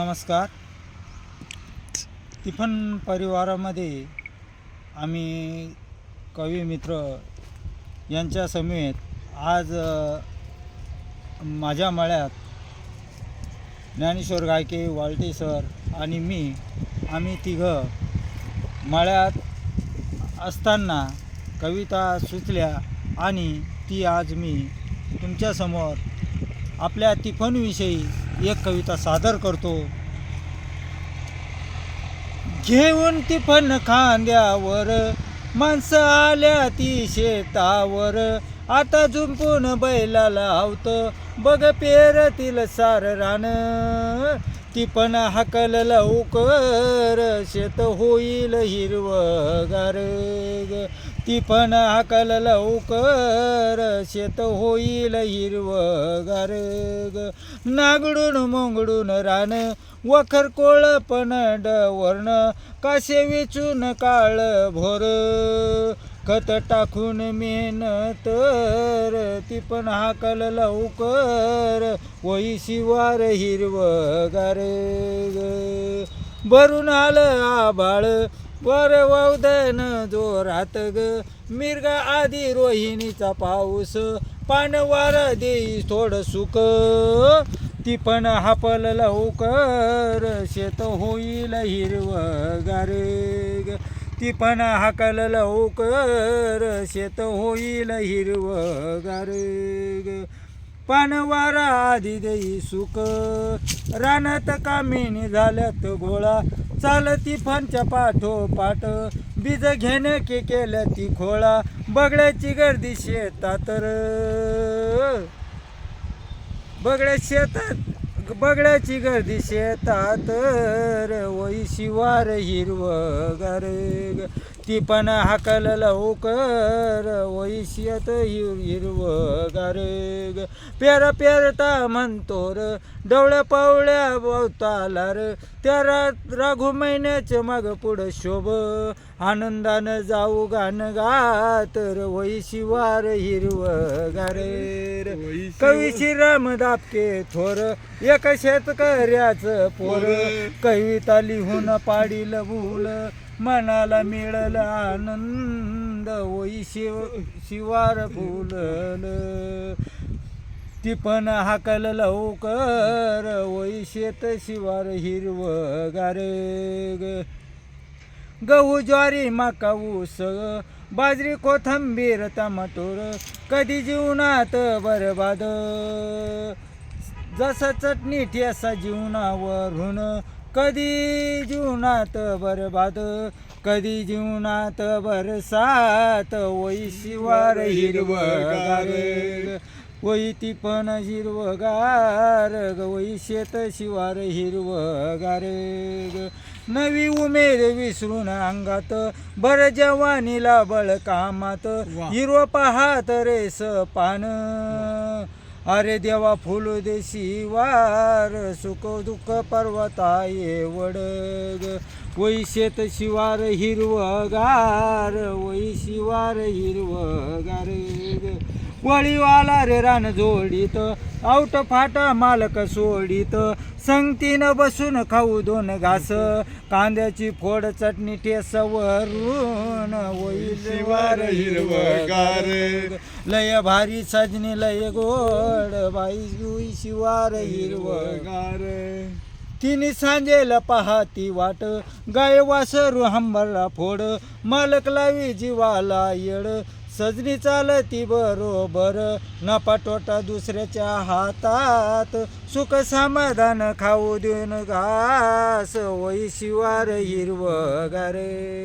नमस्कार. तिफन परिवारामध्ये आम्ही कवी मित्र यांच्या समेत आज माझ्या मळ्यात ज्ञानेश्वर गायके वालटे सर आणि मी आम्ही तिघं मळ्यात असताना कविता सुचल्या आणि ती आज मी तुमच्यासमोर आपल्या तिफनविषयी एक कविता सादर करतो. घेऊन तिफन खांद्यावर माणसं आल्या ती शेतावर. आता झुंपून बैलाला आवत बघ पेरतील सार रान. ती पण हाकल लवकर शेत होईल हिरवगार. ग. ती पण हाकल लवकर. शेत होईल हिरवगार ग. नागडून मोंगडून रान वखर कोळ पण डवर्ण. कासे वेचून काळ भोर. खत टाकून मेहनत ती पण हाकल लवकर. वही शिवार हिरवगार भरून आलं आबाळ वर वौदन जोरात ग. मिर्ग आधी रोहिणीचा पाऊस पान वारा देई थोड सुख. ती पण हापल लवकर शेत होईल हिरवगार ग. ती पण हाकल लवकर शेत होईल हिरवगार ग. पानवारा आधी देई सुख. रानात कामिनी झाल्यात गोळा चालती फणच्या पाठोपाठ बीज घेणे के केलं ती खोळा. बगड्याची गर्दी शेतात बगड्या शेतात बगड्याची गर्दी शेतात र. शिवार हिरव गार ती पण हाकल लवकर हिर हिरवगार ग. पेर पेरता म्हणतो र डवळ्या पावळ्या भोवताला र त्या रा- राघू महिन्याचे माग पुढं शोभ आनंदानं जाऊ गाण गात र वही शिवार हिरवगार र. कवी श्रीराम दापके थोर एक शेतकऱ्याचं पोर कविता लिहून पाडील भूल मनाला मिळल आनंद ओई शिव शिवार फुलल. ती पण हाकल लवकर ओई शेत शिवार हिरवगार. ग गहू ज्वारी मका ऊस बाजरी कोथंबीर टमाटोर कधी जीवनात बरबाद. जसं चटणी ठेसा जीवनावरून कधी जीवनात बरबाद. कधी जीवनात बरसात वै शिवार हिरवगार. वही ती पण हिरवगार वही शेत शिवार हिरवगार ग. नवी उमेद विसरून अंगात बर जवानीला बळ कामात. हिरव पाहात रेस पान. अरे देवा फुलू दे शिवार सुख दुःख पर्वता ये वडग वै शेत शिवार हिरवगार वै शिवार हिरवगार. वळीवाला रे रान जोडीत आऊट फाटा मालक सोडीत. संगतीनं बसून खाऊ दोन घास कांद्याची फोड चटणी ठेसवरून. वही शिवार हिरवगार. लय भारी सजनी लय गोड. बाई शिवार हिरवगार. तिने सांजेला पाहाती वाट गाय वासरू हंबरला फोड मालक लावी जीवाला येड. सजनी चालती बरोबर नपा दुसऱ्याच्या हातात सुख समाधान खाऊ देऊन घास वही शिवार हिरवगार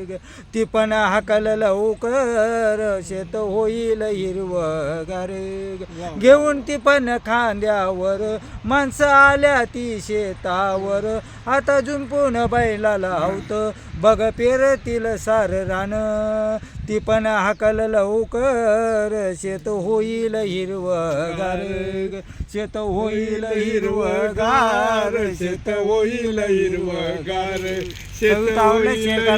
ग. ती पण हाकल लवकर शेत होईल हिरवगार ग. घेऊन ती पण खांद्यावर माणसं आल्या ती शेतावर आता झुंपून बैला लावत बघ पेरतील सार रान ती पण हाकल लवकर. शेत होईल हिरवगार. शेत होईल हिरवगार. शेत होईल हिरवगार. शेत होईल